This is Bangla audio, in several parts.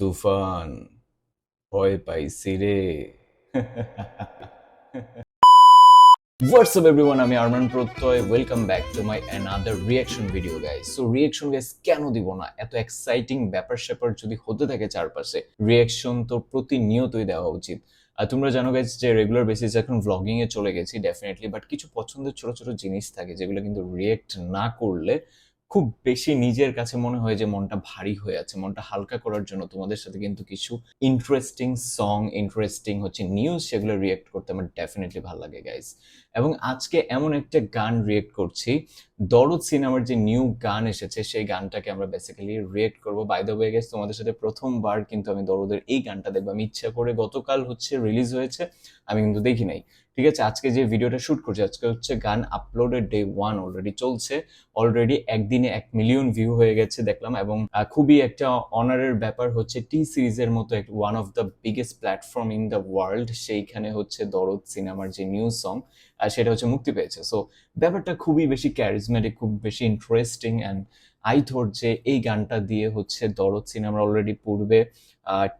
তুফান, ভয় পাইছি রে। হোয়াটসঅ্যাপ এভরিওয়ান আমি Arman Pratyay. Welcome back to my another reaction video guys so reaction guys কেন দিব না? এত এক্সাইটিং ব্যাপার স্যাপার যদি হতে থাকে চারপাশে রিয়াকশন তো প্রতিনিয়তই দেওয়া উচিত। আর তোমরা জানো গাইস যে রেগুলার বেসিস এখন ভ্লগিং এ চলে গেছি ডেফিনেটলি বাট কিছু পছন্দের ছোট ছোট জিনিস থাকে যেগুলো কিন্তু রিয়েক্ট না করলে খুব বেশি নিজের কাছে মনে হয় যে মনটা ভারী হয়ে আছে, মনটা হালকা করার জন্য তোমাদের সাথে কিন্তু কিছু ইন্টারেস্টিং সং ইন্টারেস্টিং হচ্ছে নিউজ সেগুলো রিয়েক্ট করতে আমার ডেফিনেটলি ভালো লাগে গাইস এবং আজকে এমন একটা গান রিয়েক্ট করছি, দরদ সিনেমার যে নিউ গান এসেছে, সেই গানটাকে আমরা বেসিক্যালি রিয়েক্ট করব। বাই দ্য ওয়ে তোমাদের সাথে প্রথমবার কিন্তু আমি দরদের এই গানটা দেখব। আমি ইচ্ছা করে গতকাল হচ্ছে রিলিজ হয়েছে, আমি কিন্তু দেখি নাই। ঠিক আছে, আজকে যে ভিডিওটা শুট করছি, আজকে হচ্ছে গান আপলোডেড ডে ওয়ান অলরেডি চলছে। অলরেডি একদিনে এক মিলিয়ন ভিউ হয়ে গেছে দেখলাম এবং খুবই একটা অনারের ব্যাপার হচ্ছে টি সিরিজের মতো one of the biggest platform in the world সেইখানে হচ্ছে দরদ সিনেমার যে নিউ সং সেটা হচ্ছে মুক্তি পেয়েছে। সো ব্যাপারটা খুবই বেশি ক্যারিজমেটিক খুব বেশি ইন্টারেস্টিং অ্যান্ড আই থট যে এই গানটা দিয়ে হচ্ছে দরদ সিনেমার অলরেডি পূর্বে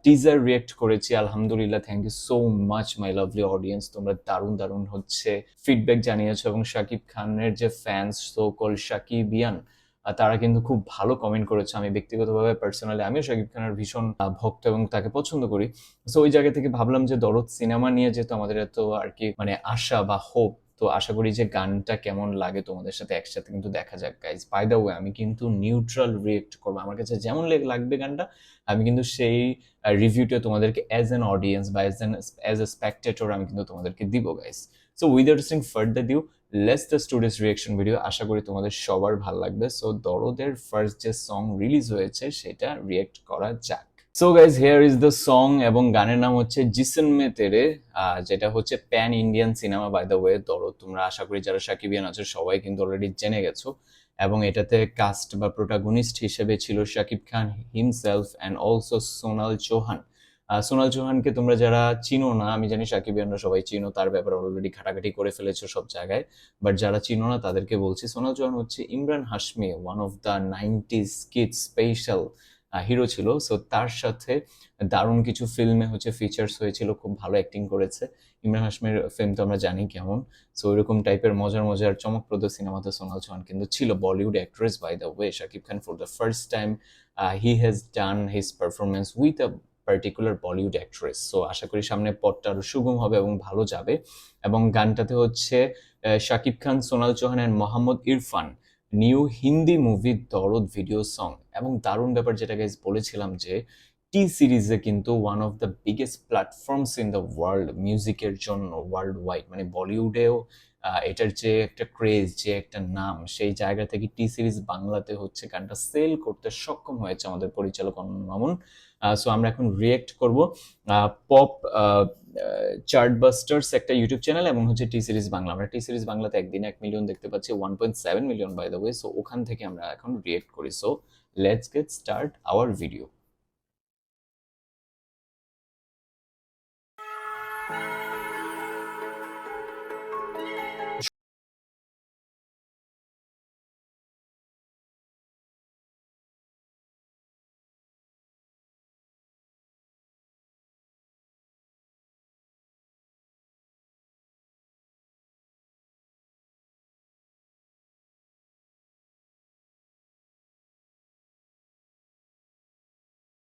টিজার রিয়েক্ট করেছি আলহামদুলিল্লাহ thank you so much my lovely audience তোমরা দারুণ দারুণ হচ্ছে ফিডব্যাক জানিয়েছো এবং শাকিব খানের যে fans so call Shakibian ah, তারা কিন্তু খুব ভালো কমেন্ট করেছে আমি ব্যক্তিগতভাবে পার্সোনালি আমিও শাকিব খানের ভীষণ ভক্ত এবং তাকে পছন্দ করি। সো ওই জায়গা থেকে ভাবলাম যে দরদ সিনেমা নিয়ে যেহেতু আমাদের এত আর কি মানে আশা বা হোপ তো আশা করি যে গানটা কেমন লাগে তোমাদের সাথে একসাথে কিন্তু দেখা যাক গাইজ বাই দ্য ওয়ে আমি কিন্তু নিউট্রাল রিয়েক্ট করব। আমার কাছে যেমন লাগবে গানটা, আমি কিন্তু সেই রিভিউটা তোমাদেরকে অ্যাজ অ্যান অডিয়েন্স বা as an as a spectator আমি কিন্তু তোমাদেরকে দিব guys so without sing further ado let's the students reaction video আশা করি তোমাদের সবার ভালো লাগবে। সো দরদের ফার্স্ট যে সং রিলিজ হয়েছে, সেটা রিয়েক্ট করা যাক। So guys here is the song এবং গানের নাম হচ্ছে জিসন মে তেরে যেটা হচ্ছে pan Indian cinema by the way Dorod তোমরা আশা করি যারা সাকিবিয়ান আছো সবাই কিন্তু অলরেডি জেনে গেছো। এবং এটাতে কাস্ট বা প্রোটাগনিস্ট হিসেবে ছিল Shakib Khan himself and also Sonal Chauhan. Sonal চৌহানকে তোমরা যারা চিনো না, আমি জানি সাকিবিয়ানরা সবাই চিনো, তার ব্যাপারে অলরেডি ঘাটাঘাটি করে ফেলেছো সব জায়গায়। বাট যারা চিনো না, তাদেরকে বলছি, সোনাল চৌহান হচ্ছে Imran Hashmi one of the nineties kid special hero ছিল। সো তার সাথে দারুণ কিছু ফিল্মে হচ্ছে ফিচার্স হয়েছিল, খুব ভালো অ্যাক্টিং করেছে। ইমরান হাশমির ফিল্ম তো আমরা জানি কেমন। সো এরকম টাইপের মজার মজার চমকপ্রদ সিনেমাতে সোনাল চৌহান কিন্তু ছিল। Bollywood actress by the way Shakib Khan for the first time he has done his performance with a particular Bollywood actress so আশা করি সামনে পথটা আরও সুগম হবে এবং ভালো যাবে। এবং গানটাতে হচ্ছে Shakib Khan Sonal Chauhan and Mohammad Irfan new Hindi movie Dorod video song এবং দারুণ ব্যাপার যেটা গাইজ বলেছিলাম যে টি সিরিজে কিন্তু one of the biggest platforms in the world মিউজিকের জন্য ওয়ার্ল্ড ওয়াইড মানে বলিউডেও এটার যে একটা ক্রেজ যে একটা নাম, সেই জায়গা থেকে টি সিরিজ বাংলাতে হচ্ছে গানটা সেল করতে সক্ষম হয়েছে আমাদের পরিচালক অনন্ত মামুন। সো আমরা এখন রিয়েক্ট করব। পপ চার্ট বাস্টার্স একটা ইউটিউব চ্যানেল এবং হচ্ছে টি সিরিজ বাংলা। আমরা টি সিরিজ বাংলাতে একদিনে এক মিলিয়ন দেখতে পাচ্ছি one point seven million by the way so ওখান থেকে আমরা এখন রিয়েক্ট করি। So let's get start our video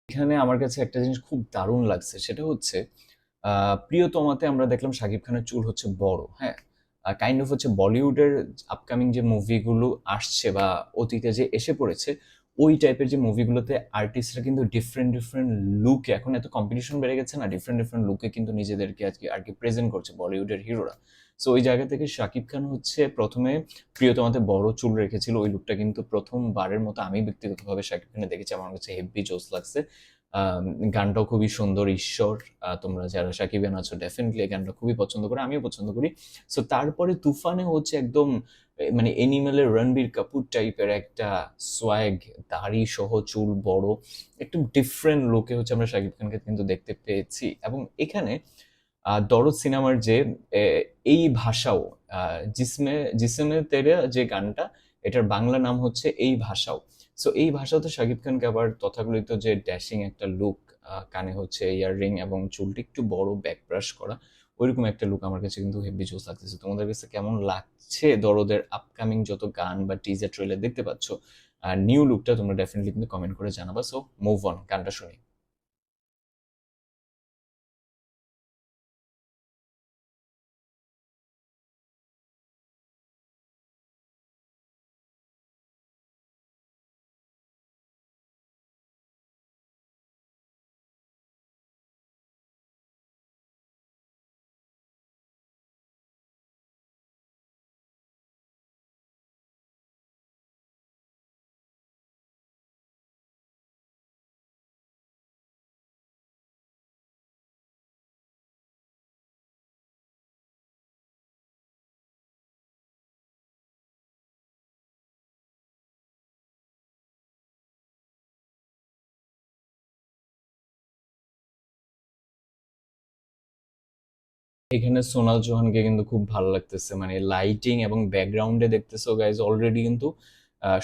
এখানে আমার কাছে একটা জিনিস খুব দারুণ লাগছে, সেটা হচ্ছে প্রিয়তমাতে আমরা দেখলাম শাকিব খানের চুল হচ্ছে বড় হ্যাঁ? কাইন্ড অফ হচ্ছে বলিউডের আপকামিং যে মুভিগুলো আসছে বা অতীতে যে এসে পড়েছে, ওই টাইপের যে মুভিগুলোতে আর্টিস্টরা কিন্তু ডিফারেন্ট ডিফারেন্ট লুকে এখন এত কম্পিটিশন বেড়ে গেছে না ডিফারেন্ট ডিফারেন্ট লুকে কিন্তু নিজেদেরকে আজকে আর কি প্রেজেন্ট করছে বলিউডের হিরোরা। সো ওই জায়গা থেকে শাকিব খান হচ্ছে প্রথমে প্রিয়তমাতে বড় চুল রেখেছিল। ওই লুকটা কিন্তু প্রথমবারের মতো আমি ব্যক্তিগতভাবে শাকিব খানে দেখেছি। আমার কাছে হেভি জোস লাগছে। গানটাও খুবই সুন্দর, ঈশ্বর। তোমরা যারা সাকিবিয়ান আছো ডেফিনেটলি এই গানটা খুবই পছন্দ করে, আমিও পছন্দ করি। সো তারপরে তুফানে হচ্ছে একদম মানে এনিমেলের রণবীর কাপুর টাইপের একটা সোয়াগ দাড়ি সহ চুল বড় একটু ডিফারেন্ট লোকে হচ্ছে আমরা শাকিব খানকে কিন্তু দেখতে পেয়েছি। এবং এখানে দরদ সিনেমার যে এই ভাষাও জিসমে জিসমে তেরে যে গানটা, এটার বাংলা নাম হচ্ছে এই ভাষাও। সো এই ভাষাতে শাকিব খানকে আবার তথাকথিত যে ড্যাশিং একটা লুক কানে হচ্ছে ইয়াররিং এবং চুলটি একটু বড় ব্যাক ব্রাশ করা, ওইরকম একটা লুক আমার কাছে কিন্তু হেভি জোস লাগতেছে। তোমাদের কাছে কেমন লাগছে দরদের আপকামিং যত গান বা টিজার ট্রেলার দেখতে পাচ্ছ? নিউ লুকটা তোমরা ডেফিনেটলি কিন্তু কমেন্ট করে জানাবা। সো মুভ অন গানটা শুনি। এখানে সোনাল চৌহানকে কিন্তু খুব ভালো লাগতেছে। মানে লাইটিং এবং ব্যাকগ্রাউন্ডে দেখতেছো গাইজ অলরেডি কিন্তু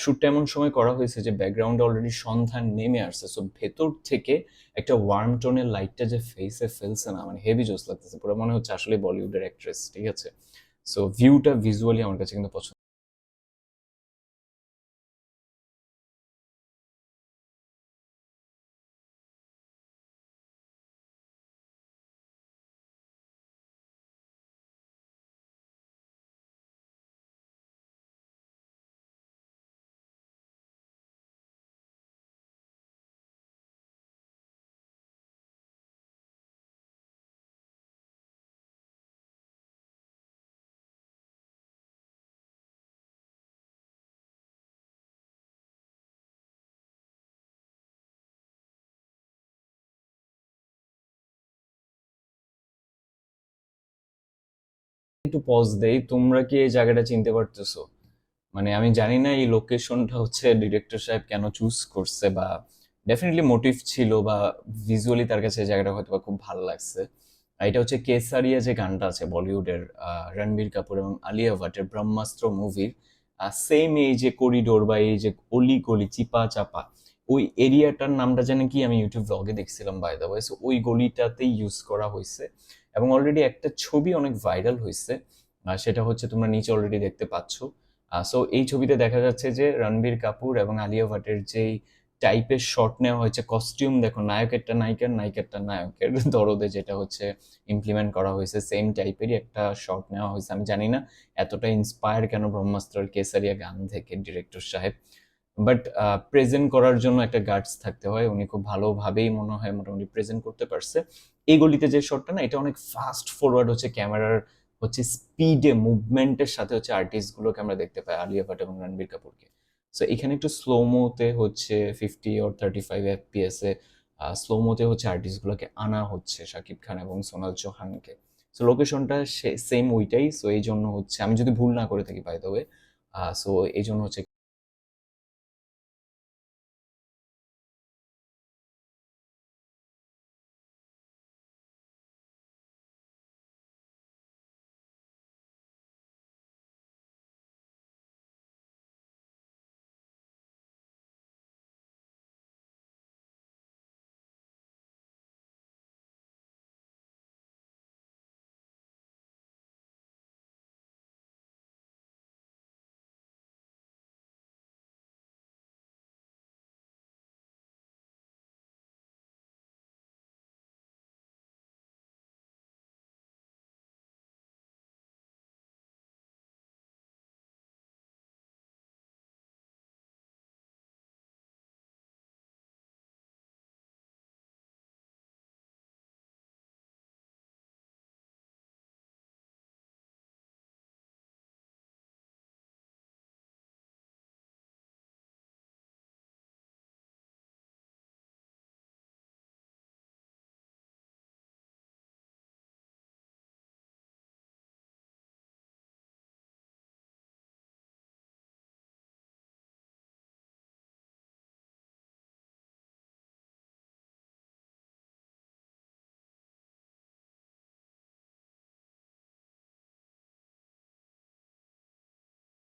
শ্যুটটা এমন সময় করা হয়েছে যে ব্যাকগ্রাউন্ডে অলরেডি সন্ধান নেমে আসছে। সো ভেতর থেকে একটা ওয়ার্ম টোনের লাইটটা যে ফেসে ফেলছে না মানে হেভি জোস লাগতেছে। পুরো মনে হচ্ছে আসলে বলিউডের অ্যাক্ট্রেস ঠিক আছে? সো ভিউটা ভিজুয়ালি আমার কাছে কিন্তু পছন্দ একটু পজ দেই, তোমরা কি এই জায়গাটা চিনতে পারতেছো? মানে আমি জানি না এই লোকেশনটা হচ্ছে ডিরেক্টর সাহেব কেন চুজ করছে বা ডেফিনেটলি মোটিভ ছিল বা ভিজুয়ালি তার কাছে এই জায়গাটা হয়তো খুব ভালো লাগছে। এটা হচ্ছে কেসারিয়া যে গানটা আছে বলিউডের রণবীর কাপুর এবং আলিয়া ভাটের ব্রহ্মাস্ত্র মুভির সেম এই যে করিডোর বা এই যে অলি গলি, চিপা চাপা, ওই এরিয়াটার নামটা যেন কি আমি ইউটিউব ব্লগে দেখছিলাম বাই দ্য ওয়ে ওই গলিটাতেই ইউজ করা হয়েছে। এবং অলরেডি একটা ছবি অনেক ভাইরাল হয়েছে সেটা হচ্ছে তোমরা নিচে অলরেডি দেখতে পাচ্ছ। সো এই ছবিতে দেখা যাচ্ছে যে রণবীর কাপুর এবং আলিয়া ভাটের যেই টাইপের শট নেওয়া হয়েছে কস্টিউম দেখো, নায়কেরটা নায়িকার, নায়িকারটা নায়কের দরদে যেটা হচ্ছে ইমপ্লিমেন্ট করা হয়েছে সেম টাইপেরই একটা শট নেওয়া হয়েছে। আমি জানি না এতটা ইন্সপায়ার কেন ব্রহ্মাস্ত্রের কেসারিয়া গান থেকে ডিরেক্টর সাহেব। বাট প্রেজেন্ট করার জন্য একটা গার্ডস থাকতে হয়। উনি খুব ভালোভাবেই মনে হয় মোটামুটি প্রেজেন্ট করতে পারছে। এই গলিতে যে শটটা না, এটা অনেক ফাস্ট ফরওয়ার্ড হচ্ছে ক্যামেরার হচ্ছে স্পিডে মুভমেন্টের সাথে হচ্ছে আর্টিস্টগুলোকে আমরা দেখতে পাই, আলিয়া ভাট এবং রণবীর কাপুরকে। সো এখানে একটু স্লোমোতে হচ্ছে fifty or thirty five FPS এ স্লোমোতে হচ্ছে আর্টিস্টগুলোকে আনা হচ্ছে শাকিব খান এবং সোনাল চৌহানকে। সো লোকেশনটা সেম ওইটাই। সো এই জন্য হচ্ছে, আমি যদি ভুল না করে থাকি বাই দ্য ওয়ে সো এই জন্য হচ্ছে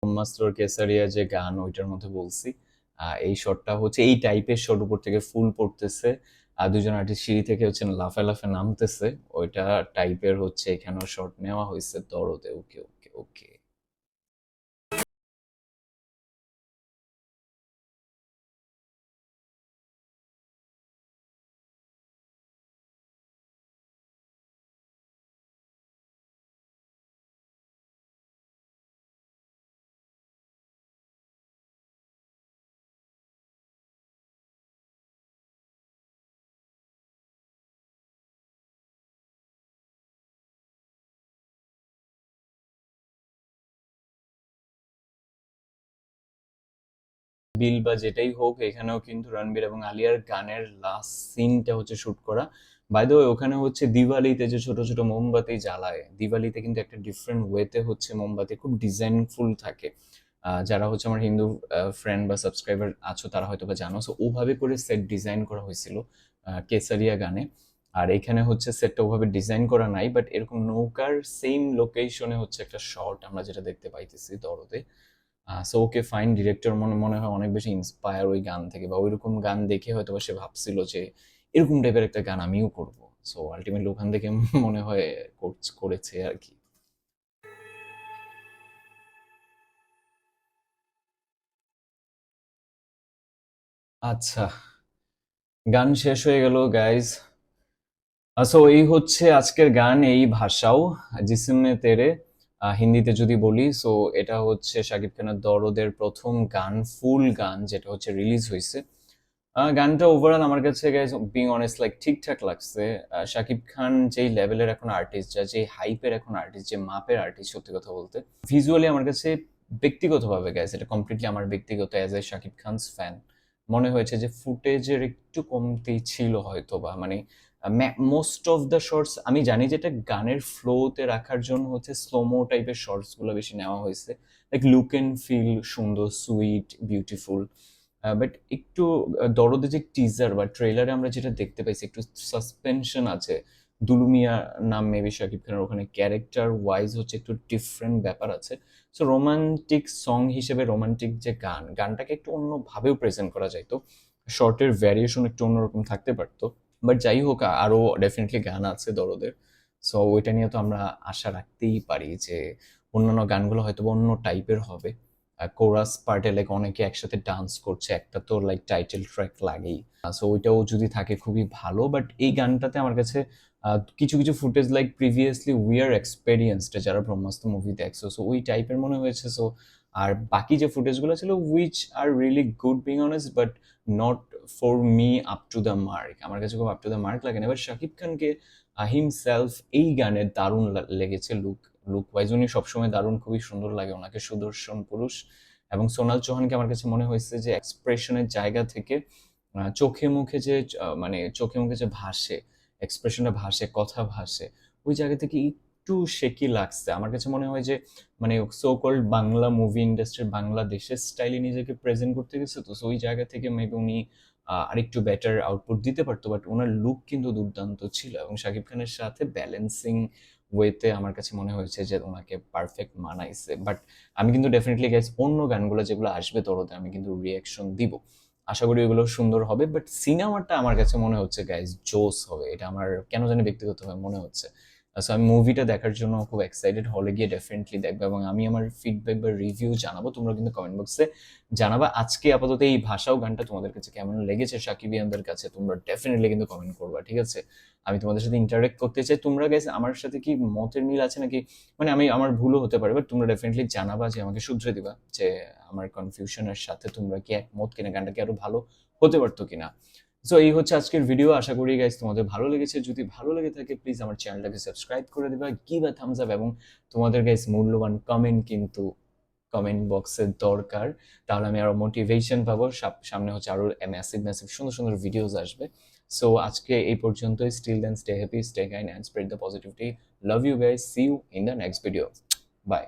ব্রহ্মাস্ত্রর কেসারিয়া যে গান, ওইটার মধ্যে বলছি। এই শটটা হচ্ছে, এই টাইপের শট উপর থেকে ফুল পড়তেছে। আর দুজন আর্টিস্ট সিঁড়ি থেকে হচ্ছে লাফে লাফে নামতেছে। ওইটা টাইপের হচ্ছে, এখানেও শর্ট নেওয়া হয়েছে। দরদে ওকে ওকে ওকে। বিল বা যেটাই হোক, এখানেও কিন্তু রণবীর এবং আলিয়ার গানের লাস্ট সিনটা হচ্ছে শুট করা। বাই ওখানে হচ্ছে দিওয়ালিতে যে ছোট ছোট মোমবাতি জ্বালায়, দিওয়ালিতে কিন্তু একটা ডিফারেন্ট ওয়েতে হচ্ছে মোমবাতি, খুব ডিজাইনফুল থাকে। যারা হচ্ছে আমার হিন্দু ফ্রেন্ড বা সাবস্ক্রাইবার আছো, তারা হয়তো বা জানো। সো ওভাবে করে সেট ডিজাইন করা হয়েছিল কেসারিয়া গানে। আর এখানে হচ্ছে সেটটা ওভাবে ডিজাইন করা নাই বাট এরকম নৌকার সেম লোকেশনে হচ্ছে একটা শর্ট আমরা যেটা দেখতে পাইতেছি দরদে। সো ওকে ফাইন ডিরেক্টর মনে মনে হয় অনেক বেশি ইন্সপায়ার ওই গান থেকে বা ওইরকম গান দেখে হয়তো সে ভাবছিল যে এরকম টাইপের একটা গান আমিও করব। সো আলটিমেটলি ওখান থেকে মনে হয় করেছে আর কি। আচ্ছা গান শেষ হয়ে গেল গাইজ সো এই হচ্ছে আজকের গান, এই ভাষাও জিসিমে তেরে। হিন্দিতে যদি বলি সো এটা হচ্ছে শাকিব খানের দরদের প্রথম গান, ফুল গান, যেটা হচ্ছে রিলিজ হয়েছে গানটা ওভারঅল আমার কাছে বিং অনেস্ট লাইক ঠিকঠাক লাগছে। শাকিব খান যেই লেভেলের এখন আর্টিস্ট যা যে হাইপের এখন আর্টিস্ট যে মাপের আর্টিস্ট সত্যি কথা বলতে ভিজুয়ালি আমার কাছে ব্যক্তিগতভাবে গেছে এটা কমপ্লিটলি আমার ব্যক্তিগত as a Shakib Khan's fan মনে হয়েছে যে ফুটেজের একটু কমতি ছিল হয়তো বা মানে মোস্ট অফ দ্য শর্টস আমি জানি যেটা গানের ফ্লোতে রাখার জন্য হচ্ছে স্লোমো টাইপের শর্টসগুলো বেশি নেওয়া হয়েছে। লাইক লুক অ্যান্ড ফিল সুন্দর সুইট বিউটিফুল বাট একটু দরদে যে টিজার বা ট্রেলারে আমরা যেটা দেখতে পাইছি, একটু সাসপেনশন আছে। দুলুমিয়া নাম মেবি শাকিব খানের ওখানে ক্যারেক্টার ওয়াইজ হচ্ছে একটু ডিফারেন্ট ব্যাপার আছে। সো রোমান্টিক সং হিসেবে রোমান্টিক যে গান, গানটাকে একটু অন্যভাবেও প্রেজেন্ট করা যাইতো শর্টের ভ্যারিয়েশন একটু অন্যরকম থাকতে পারতো। বাট যাই হোক আরও ডেফিনেটলি গান আছে দরদের। সো ওইটা নিয়ে তো আমরা আশা রাখতেই পারি যে অন্যান্য গানগুলো হয়তো অন্য টাইপের হবে। কোরাস পার্টে লাইক অনেকে একসাথে ডান্স করছে, একটা তো লাইক টাইটেল ট্র্যাক লাগেই। সো ওইটাও যদি থাকে, খুবই ভালো। বাট এই গানটাতে আমার কাছে কিছু কিছু footage like previously we are experienced যারা ব্রহ্মাস্ত্র মুভি দেখছ। সো ওই টাইপের মনে হয়েছে। সো আর বাকি যে ফুটেজগুলো ছিল which are really good being honest but not for me up to the mark আমার কাছে খুব আপ টু দ্য মার্ক লাগে। না এবার শাকিব খানকে হিমসেলফ এই গানে দারুণ লেগেছে লুক লুক ওয়াইজ উনি সবসময় দারুণ, খুবই সুন্দর লাগে ওনাকে, সুদর্শন পুরুষ। এবং সোনাল চৌহানকে আমার কাছে মনে হয়েছে যে এক্সপ্রেশনের জায়গা থেকে চোখে মুখে যে মানে চোখে মুখে যে ভাসে এক্সপ্রেশনটা ভাসে, কথা ভাসে, ওই জায়গা থেকে একটু শেকি লাগছে। আমার কাছে মনে হয় যে মানে so called Bangla movie industry বাংলাদেশের স্টাইলে নিজেকে প্রেজেন্ট করতে গেছে তো ওই জায়গা থেকে মেবি উনি আরেকটু বেটার আউটপুট দিতে পারতো বাট ওনার লুক কিন্তু দুর্দান্ত ছিল এবং শাকিব খানের সাথে ব্যালেন্সিং ওয়েতে আমার কাছে মনে হয়েছে যে ওনাকে পারফেক্ট মানাইছে। বাট আমি কিন্তু ডেফিনেটলি গাইজ অন্য গানগুলো যেগুলো আসবে তরতে আমি কিন্তু রিয়াকশন দিব। আশা করি এগুলো সুন্দর হবে বাট সিনেমাটা আমার কাছে মনে হচ্ছে গাইজ জোস হবে। এটা আমার কেন জানি ব্যক্তিগতভাবে মনে হচ্ছে। সো আমি মুভিটা দেখার জন্য খুব এক্সাইটেড হলে গিয়ে ডেফিনেটলি দেখব এবং আমি আমার ফিডব্যাক বা রিভিউ জানাব। তোমরা কিন্তু কমেন্ট বক্সে জানাবা আজকে আপাতত এই ভাষাও গানটা তোমাদের কাছে কেমন লেগেছে সাকিবিয়ানদের কাছে, তোমরা ডেফিনেটলি কিন্তু কমেন্ট করবা, ঠিক আছে? আমি তোমাদের সাথে ইন্টারেক্ট করতে চাই। তোমরা গেছে আমার সাথে কি মতের মিল আছে নাকি? মানে আমি, আমার ভুলও হতে পারে বাট তোমরা ডেফিনেটলি জানাবা যে আমাকে শুধরে দিবা যে আমার কনফিউশনের সাথে তোমরা কি একমত কিনা, গানটা কি আরও ভালো হতে পারতো কিনা? সো এই হচ্ছে আজকের ভিডিও আশা করি গাইজ তোমাদের ভালো লেগেছে। যদি ভালো লেগে থাকে প্লিজ আমার চ্যানেলটাকে সাবস্ক্রাইব করে দেবে। গিভ আ থামস আপ এবং তোমাদের গাইজ মূল্যবান কমেন্ট কিন্তু কমেন্ট বক্সের দরকার। তাহলে আমি আরও মোটিভেশন পাবো। সামনে হচ্ছে আরও ম্যাসিভ ম্যাসিভ সুন্দর সুন্দর ভিডিওস আসবে। সো আজকে এই পর্যন্তই। Still then stay happy stay gain and spread the positivity love you guys see you in the next video bye